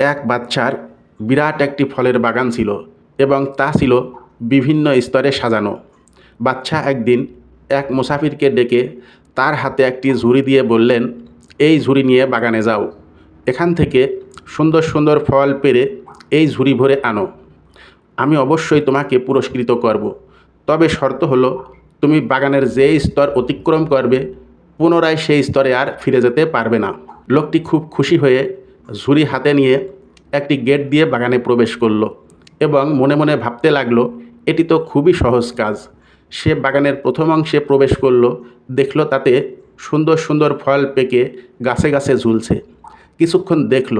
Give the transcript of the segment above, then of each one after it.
এক বাচ্চার বিরাট একটি ফলের বাগান ছিল এবং তা ছিল বিভিন্ন স্তরে সাজানো। বাচ্চা একদিন এক মুসাফিরকে ডেকে তার হাতে একটি ঝুড়ি দিয়ে বললেন, এই ঝুড়ি নিয়ে বাগানে যাও। এখান থেকে সুন্দর সুন্দর ফল পেরে এই ঝুড়ি ভরে আনো। আমি অবশ্যই তোমাকে পুরস্কৃত করব। তবে শর্ত হলো, তুমি বাগানের যে স্তর অতিক্রম করবে, পুনরায় সেই স্তরে আর ফিরে যেতে পারবে না। লোকটি খুব খুশি হয়ে ঝুড়ি হাতে নিয়ে একটি গেট দিয়ে বাগানে প্রবেশ করল এবং মনে মনে ভাবতে লাগল, এটি তো খুবই সহজ কাজ। সে বাগানের প্রথম অংশে প্রবেশ করল, দেখল তাতে সুন্দর সুন্দর ফল পেকে গাছে গাছে ঝুলছে। কিছুক্ষণ দেখল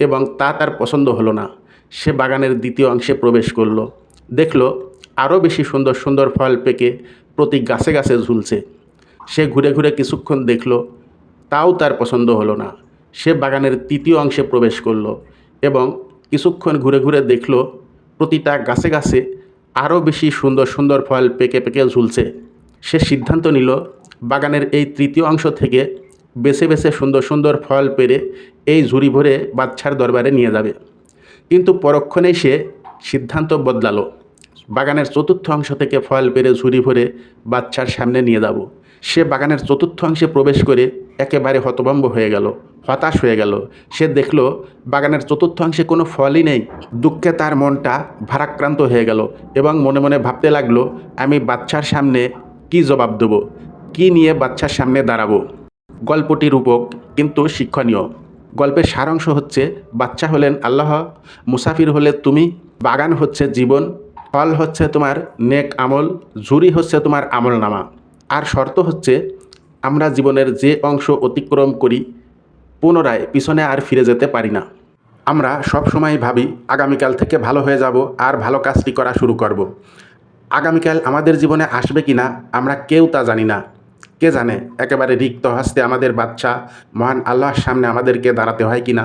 এবং তা তার পছন্দ হলো না। সে বাগানের দ্বিতীয় অংশে প্রবেশ করল, দেখল আরও বেশি সুন্দর সুন্দর ফল পেকে প্রতি গাছে গাছে ঝুলছে। সে ঘুরে ঘুরে কিছুক্ষণ দেখল, তাও তার পছন্দ হলো না। সে বাগানের তৃতীয় অংশে প্রবেশ করল এবং কিছুক্ষণ ঘুরে ঘুরে দেখল প্রতিটা গাছে গাছে আরও বেশি সুন্দর সুন্দর ফল পেকে পেকে ঝুলছে। সে সিদ্ধান্ত নিল বাগানের এই তৃতীয় অংশ থেকে বেছে বেছে সুন্দর সুন্দর ফল পেরে এই ঝুড়ি ভরে বাচ্চার দরবারে নিয়ে যাবে। কিন্তু পরক্ষণেই সে সিদ্ধান্ত বদলালো। বাগানের চতুর্থ অংশ থেকে ফল পেরে ঝুড়ি ভরে বাচ্চার সামনে নিয়ে যাব। সে বাগানের চতুর্থ অংশে প্রবেশ করে একেবারে হতভম্ব হয়ে গেল। হতাশ হয়ে গেল। সে দেখল বাগানের চতুর্থাংশে কোনো ফলই নেই। দুঃখে তার মনটা ভারাক্রান্ত হয়ে গেল এবং মনে মনে ভাবতে লাগল, আমি বাচ্চার সামনে কি জবাব দেবো? কি নিয়ে বাচ্চার সামনে দাঁড়াবো? গল্পটি রূপক, কিন্তু শিক্ষণীয়। গল্পের সারাংশ হচ্ছে, বাচ্চা হলেন আল্লাহ, মুসাফির হলে তুমি, বাগান হচ্ছে জীবন, ফল হচ্ছে তোমার নেক আমল ঝুরি হচ্ছে তোমার আমল নামা আর শর্ত হচ্ছে, আমরা জীবনের যে অংশ অতিক্রম করি পুনরায় পিছনে আর ফিরে যেতে পারি না। আমরা সব সময় ভাবি, আগামীকাল থেকে ভালো হয়ে যাব আর ভালো কাজটি করা শুরু করব। আগামীকাল আমাদের জীবনে আসবে কি না, আমরা কেউ তা জানি না। কে জানে, একেবারে রিক্ত হস্তে আমাদের বাচ্চা মহান আল্লাহর সামনে আমাদেরকে দাঁড়াতে হয় কি না।